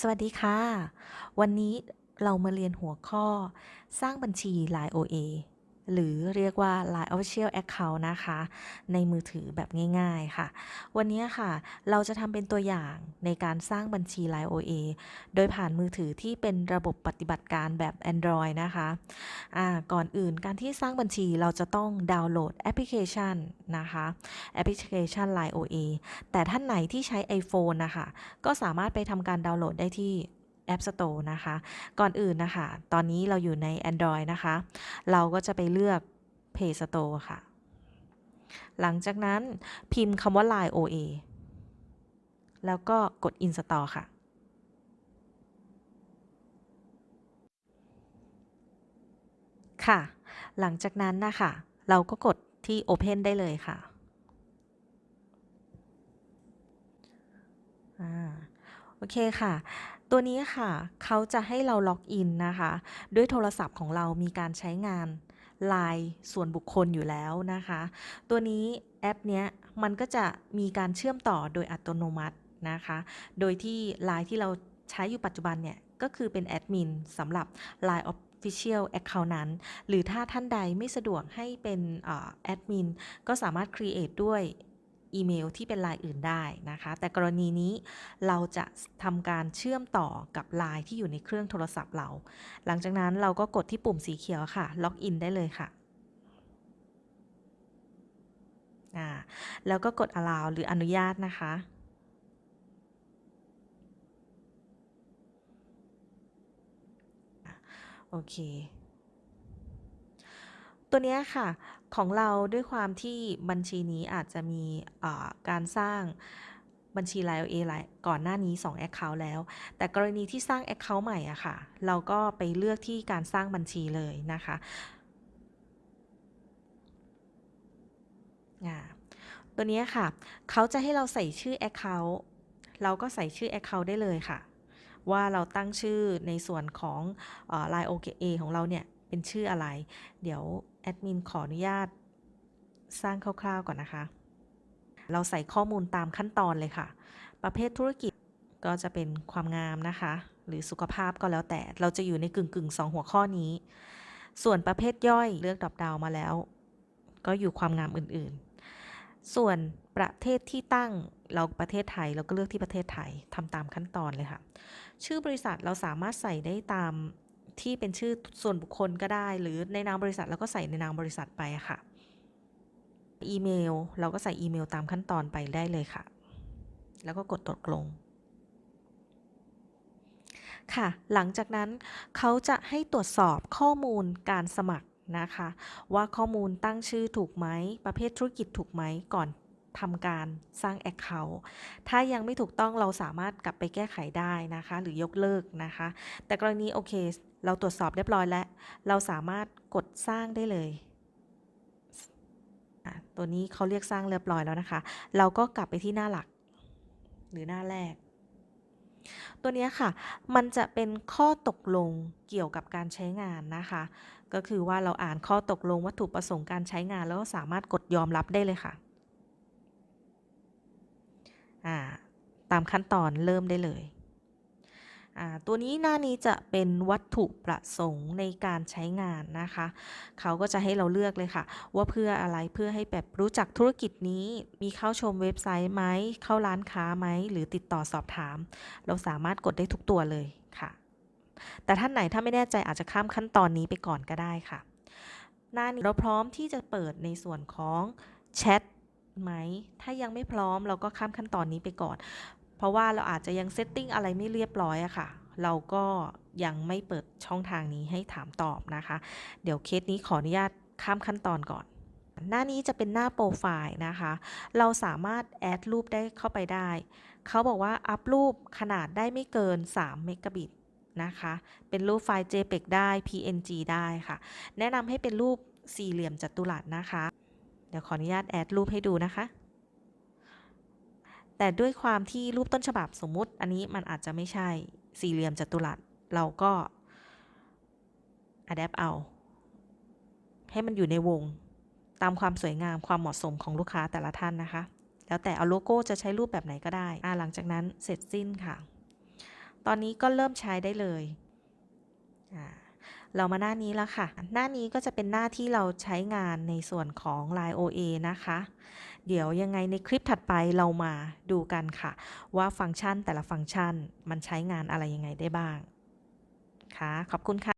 สวัสดีค่ะ วันนี้เรามาเรียนหัวข้อ สร้างบัญชี Line OA หรือเรียกว่า Line Official Account นะคะ ในมือถือแบบง่ายๆค่ะ วันนี้ค่ะ เราจะทำเป็นตัวอย่างในการสร้างบัญชี Line OA โดยผ่านมือถือที่เป็นระบบปฏิบัติการแบบ Android นะคะอ่าก่อนอื่นการที่สร้างบัญชีเราจะต้องดาวน์โหลดแอปพลิเคชันนะคะแอปพลิเคชัน Line OA แต่ท่านไหนที่ใช้ iPhone นะคะ ก็สามารถไปทำการดาวน์โหลดได้ที่ App Store นะคะ ก่อนอื่นนะคะ ตอนนี้เราอยู่ใน Android นะคะ เราก็จะไปเลือก Play Store ค่ะ หลังจากนั้นพิมพ์คำว่า Line OA แล้วก็กด Install ค่ะ ค่ะ หลังจากนั้นนะคะ เราก็กดที่ Open ได้เลยค่ะอ่า โอเคค่ะ ตัวนี้ค่ะ เขาจะให้เราล็อกอินนะคะ ด้วยโทรศัพท์ของเรามีการใช้งาน Line ส่วนบุคคลอยู่แล้วนะคะ ตัวนี้แอปเนี้ยมันก็จะมีการเชื่อมต่อโดยอัตโนมัตินะคะ โดยที่ Line ที่เราใช้อยู่ปัจจุบันเนี่ยก็คือเป็นแอดมินสำหรับ Line Official Account นั้น หรือถ้าท่านใดไม่สะดวกให้เป็นแอดมินก็สามารถ Create ด้วย อีเมลที่เป็น Line อื่นได้นะคะ แต่กรณีนี้เราจะทำการเชื่อมต่อกับ Line ที่อยู่ในเครื่องโทรศัพท์เรา หลังจากนั้นเราก็กดที่ปุ่มสีเขียวค่ะ ล็อกอินได้เลยค่ะอ่าแล้วก็กด allow หรืออนุญาตนะคะ โอเค ตัวเนี้ยค่ะของเราด้วยความที่บัญชีนี้อาจจะมีอ่าการสร้างบัญชี Line OA หลายก่อนหน้านี้ 2 Account แล้ว แต่กรณีที่สร้าง Account ใหม่อะค่ะ เราก็ไปเลือกที่การสร้างบัญชีเลยนะคะตัวนี้ค่ะ เขาจะให้เราใส่ชื่อ Account เราก็ใส่ชื่อ Account ได้เลยค่ะ ว่าเราตั้งชื่อในส่วนของเอ่อ Line OA ของเราเนี่ย เป็นชื่ออะไร เดี๋ยวแอดมินขออนุญาตสร้างคร่าวๆก่อนนะคะ เราใส่ข้อมูลตามขั้นตอนเลยค่ะ ประเภทธุรกิจก็จะเป็นความงามนะคะ หรือสุขภาพก็แล้วแต่เราจะอยู่ในกึ่งกึ่งๆสองหัวข้อนี้ ส่วนประเภทย่อยเลือกดอปดาวมาแล้ว ก็อยู่ความงามอื่นๆ ส่วนประเทศที่ตั้งเราประเทศไทยเราก็เลือกที่ประเทศไทยทำตามขั้นตอนเลยค่ะ ชื่อบริษัทเราสามารถใส่ได้ตาม ที่เป็นชื่อส่วนบุคคลก็ได้ หรือในนามบริษัทเราก็ใส่ในนามบริษัทไปค่ะ อีเมลเราก็ใส่อีเมลตามขั้นตอนไปได้เลยค่ะ แล้วก็กดตกลง ค่ะ หลังจากนั้นเขาจะให้ตรวจสอบข้อมูลการสมัครนะคะ ว่าข้อมูลตั้งชื่อถูกไหมประเภทธุรกิจถูกไหมก่อน ทำการสร้าง Account ถ้ายังไม่ถูกต้องเราสามารถกลับไปแก้ไขได้นะคะ หรือยกเลิกนะคะ แต่กรณีโอเค เราตรวจสอบเรียบร้อยแล้ว เราสามารถกดสร้างได้เลยตัวนี้เขาเรียกสร้างเรียบร้อยแล้วนะคะ เราก็กลับไปที่หน้าหลัก หรือหน้าแรก ตัวนี้ค่ะ มันจะเป็นข้อตกลงเกี่ยวกับการใช้งานนะคะ ก็คือว่าเราอ่านข้อตกลงวัตถุประสงค์การใช้งานแล้วก็สามารถกดยอมรับได้เลยค่ะ ตามขั้นตอนเริ่มได้เลยอ่าตัวนี้หน้านี้จะเป็นวัตถุประสงค์ในการใช้งานนะคะ เขาก็จะให้เราเลือกเลยค่ะ ว่าเพื่ออะไรเพื่อให้แบบรู้จักธุรกิจนี้ มีเข้าชมเว็บไซต์ไหม เข้าร้านค้าไหม หรือติดต่อสอบถาม เราสามารถกดได้ทุกตัวเลยค่ะ แต่ท่านไหนถ้าไม่แน่ใจอาจจะข้ามขั้นตอนนี้ไปก่อนก็ได้ค่ะ หน้านี้เราพร้อมที่จะเปิดในส่วนของแชท ไหม ถ้ายังไม่พร้อมเราก็ข้ามขั้นตอนนี้ไปก่อน เพราะว่าเราอาจจะยังเซตติ้งอะไรไม่เรียบร้อยอะค่ะ เราก็ยังไม่เปิดช่องทางนี้ให้ถามตอบนะคะ เดี๋ยวเคสนี้ขออนุญาตข้ามขั้นตอนก่อน หน้านี้จะเป็นหน้าโปรไฟล์นะคะ เราสามารถแอดรูปได้เข้าไปได้ เขาบอกว่าอัพรูปขนาดได้ไม่เกิน 3 เมกะบิตนะคะ เป็นรูปไฟล์ JPEG ได้ PNG ได้ค่ะ แนะนำให้เป็นรูปสี่เหลี่ยมจัตุรัสนะคะ ดี๋ยวขออนุญาตแอดรูปให้ดูนะคะ แต่ด้วยความที่รูปต้นฉบับสมมุติ อันนี้มันอาจจะไม่ใช่สี่เหลี่ยมจัตุรัส เราก็ adapt เอา ให้มันอยู่ในวงตามความสวยงามความเหมาะสมของลูกค้าแต่ละท่านนะคะ แล้วแต่เอาโลโก้จะใช้รูปแบบไหนก็ได้หลังจากนั้นเสร็จสิ้นค่ะ ตอนนี้ก็เริ่มใช้ได้เลยอ่า เรามาหน้านี้แล้วค่ะ หน้านี้ก็จะเป็นหน้าที่เราใช้งานในส่วนของ Line OA นะคะ เดี๋ยวยังไงในคลิปถัดไปเรามาดูกันค่ะ ว่าฟังก์ชันแต่ละฟังก์ชันมันใช้งานอะไรยังไงได้บ้าง ค่ะ ขอบคุณค่ะ